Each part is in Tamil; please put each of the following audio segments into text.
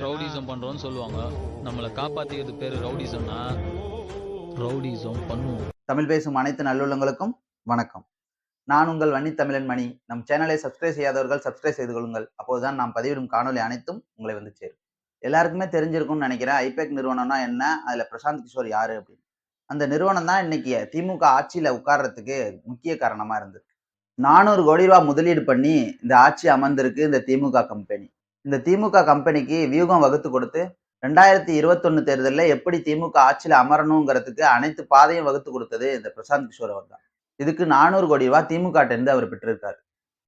ரவுடிசம் பண்றோம்னு சொல்லுவாங்க. நம்மளை காப்பாத்திக்கிறது பேரு ரவுடிசம்னா ரவுடிசம் பண்ணுவோம். தமிழ் பேசும் அனைத்து நல்லுள்ளங்களுக்கும் வணக்கம். நான் உங்கள் வன்னி தமிழன் மணி. நம் சேனலை சப்ஸ்கிரைப் செய்யாதவர்கள் சப்ஸ்கிரைப் செய்து கொள்ளுங்கள். அப்போதுதான் நாம் பதிவிடும் காணொலி அனைத்தும் உங்களை வந்து சேரும். எல்லாருக்குமே தெரிஞ்சிருக்கும்னு நினைக்கிறேன். ஐபேக் நிறுவனம்னா என்ன? அதுல பிரசாந்த் கிஷோர் யாரு அப்படின்னு. அந்த நிறுவனம் தான் இன்னைக்கு திமுக ஆட்சியில உட்கார்றதுக்கு முக்கிய காரணமா இருந்திருக்கு. நானூறு கோடி ரூபாய் முதலீடு பண்ணி இந்த ஆட்சி அமர்ந்திருக்கு இந்த திமுக கம்பெனி இந்த திமுக கம்பெனிக்கு வியூகம் வகுத்து கொடுத்து ரெண்டாயிரத்தி இருபத்தொன்னு தேர்தலில் எப்படி திமுக ஆட்சியில் அமரணுங்கிறதுக்கு அனைத்து பாதையும் வகுத்து கொடுத்தது இந்த பிரசாந்த் கிஷோர் அவர் தான் இதுக்கு நானூறு கோடி ரூபாய் திமுக இருந்து அவர் பெற்றிருக்காரு.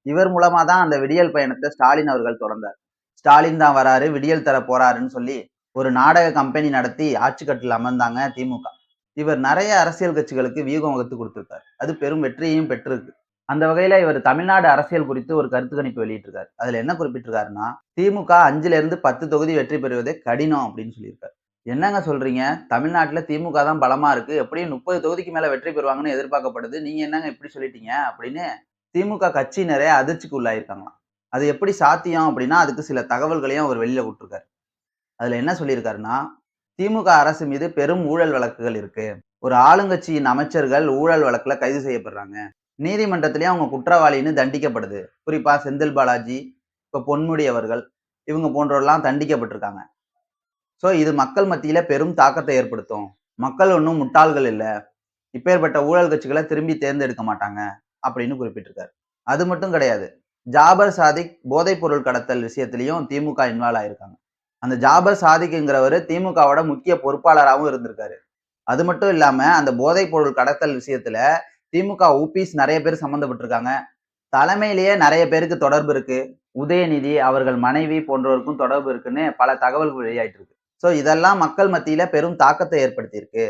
இவர் மூலமா தான் அந்த விடியல் பயணத்தை ஸ்டாலின் அவர்கள் தொடர்ந்தார். ஸ்டாலின் தான் வராரு விடியல் தர போறாருன்னு சொல்லி ஒரு நாடக கம்பெனி நடத்தி ஆட்சி கட்டில் அமர்ந்தாங்க திமுக. இவர் நிறைய அரசியல் கட்சிகளுக்கு வியூகம் வகுத்து கொடுத்திருக்காரு. அது பெரும் வெற்றியையும் பெற்றிருக்கு. அந்த வகையில இவர் தமிழ்நாடு அரசியல் குறித்து ஒரு கருத்து கணிப்பு வெளியிட்டிருக்காரு. அதுல என்ன குறிப்பிட்டிருக்காருன்னா திமுக அஞ்சுல இருந்து பத்து தொகுதி வெற்றி பெறுவதே கடினம் அப்படின்னு சொல்லியிருக்காரு. என்னங்க சொல்றீங்க? தமிழ்நாட்டில் திமுக தான் பலமா இருக்கு. எப்படியும் முப்பது தொகுதிக்கு மேல வெற்றி பெறுவாங்கன்னு எதிர்பார்க்கப்படுது. நீங்க என்னங்க இப்படி சொல்லிட்டீங்க? அப்படின்னு திமுக கட்சியினரே அதிர்ச்சிக்கு உள்ளாயிருக்காங்களாம் அது எப்படி சாத்தியம் அப்படின்னா அதுக்கு சில தகவல்களையும் அவர் வெளியில விட்டுருக்காரு அதுல என்ன சொல்லியிருக்காருன்னா திமுக அரசு மீது பெரும் ஊழல் வழக்குகள் இருக்கு. ஒரு ஆளுங்கட்சியின் அமைச்சர்கள் ஊழல் வழக்குல கைது செய்யப்படுறாங்க. நீதிமன்றத்திலேயே அவங்க குற்றவாளின்னு தண்டிக்கப்படுது. குறிப்பா செந்தில் பாலாஜி இப்ப பொன்முடி அவர்கள் இவங்க போன்றவர்கள்லாம் தண்டிக்கப்பட்டிருக்காங்க. ஸோ இது மக்கள் மத்தியில பெரும் தாக்கத்தை ஏற்படுத்தும். மக்கள் ஒன்றும் முட்டாள்கள் இல்லை. இப்பேற்பட்ட ஊழல் கட்சிகளை திரும்பி தேர்ந்தெடுக்க மாட்டாங்க அப்படின்னு குறிப்பிட்டிருக்காரு. அது மட்டும் கிடையாது. ஜாபர் சாதிக் போதைப் பொருள் கடத்தல் விஷயத்திலையும் திமுக இன்வால்வ் ஆயிருக்காங்க. அந்த ஜாபர் சாதிக்குங்கிறவர் திமுகவோட முக்கிய பொறுப்பாளராகவும் இருந்திருக்காரு. அது மட்டும் இல்லாம அந்த போதைப் பொருள் கடத்தல் விஷயத்துல திமுக ஊபிஸ் நிறைய பேர் சம்மந்தப்பட்டிருக்காங்க. தலைமையிலேயே நிறைய பேருக்கு தொடர்பு இருக்கு. உதயநிதி அவர்கள் மனைவி போன்றவருக்கும் தொடர்பு இருக்குன்னு பல தகவல்கள் வெளியாயிட்டு இருக்கு ஸோ இதெல்லாம் மக்கள் மத்தியில பெரும் தாக்கத்தை ஏற்படுத்தியிருக்கு.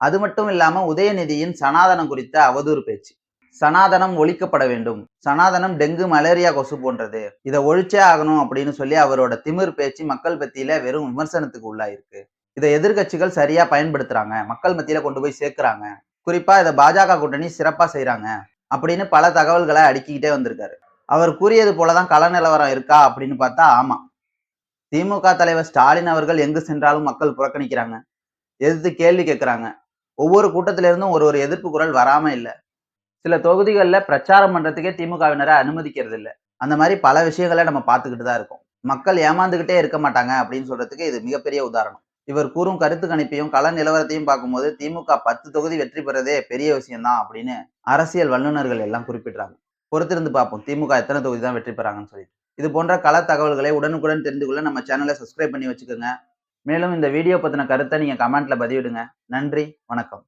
அது மட்டும் இல்லாம உதயநிதியின் சனாதனம் குறித்த அவதூறு பேச்சு. சனாதனம் ஒழிக்கப்பட வேண்டும். சனாதனம் டெங்கு மலேரியா கொசு போன்றது. இதை ஒழிச்சே ஆகணும் அப்படின்னு சொல்லி அவரோட திமிர் பேச்சு மக்கள் மத்தியில வெறும் விமர்சனத்துக்கு உள்ளாயிருக்கு. இதை எதிர்கட்சிகள் சரியா பயன்படுத்துறாங்க. மக்கள் மத்தியில கொண்டு போய் சேர்க்கிறாங்க. குறிப்பா இதை பாஜக கூட்டணி சிறப்பா செய்யறாங்க அப்படின்னு பல தகவல்களை அடுக்கிக்கிட்டே வந்திருக்காரு. அவர் கூறியது போலதான் கள நிலவரம் இருக்கா அப்படின்னு பார்த்தா ஆமா. திமுக தலைவர் ஸ்டாலின் அவர்கள் எங்கு சென்றாலும் மக்கள் புறக்கணிக்கிறாங்க. எதிர்த்து கேள்வி கேட்குறாங்க. ஒவ்வொரு கூட்டத்திலிருந்தும் ஒரு ஒரு எதிர்ப்பு குரல் வராம இல்லை. சில தொகுதிகளில் பிரச்சாரம் பண்றதுக்கே திமுகவினரை அனுமதிக்கிறது இல்லை அந்த மாதிரி பல விஷயங்களை நம்ம பார்த்துக்கிட்டு தான் இருக்கோம். மக்கள் ஏமாந்துகிட்டே இருக்க மாட்டாங்க அப்படின்னு சொல்றதுக்கு இது மிகப்பெரிய உதாரணம். இவர் கூறும் கருத்து கணிப்பையும் கள நிலவரத்தையும் பார்க்கும்போது திமுக பத்து தொகுதி வெற்றி பெறதே பெரிய விஷயம்தான் அப்படின்னு அரசியல் வல்லுநர்கள் எல்லாம் குறிப்பிடுறாங்க. பொறுத்திருந்து பார்ப்போம். திமுக எத்தனை தொகுதி தான் வெற்றி பெறாங்கன்னு சொல்லிட்டு. இது போன்ற கள தகவல்களை உடனுக்குடன் தெரிந்து கொள்ள நம்ம சேனலை சப்ஸ்கிரைப் பண்ணி வச்சுக்கோங்க. மேலும் இந்த வீடியோ பத்தின கருத்தை நீங்க கமெண்ட்ல பதிவிடுங்க. நன்றி வணக்கம்.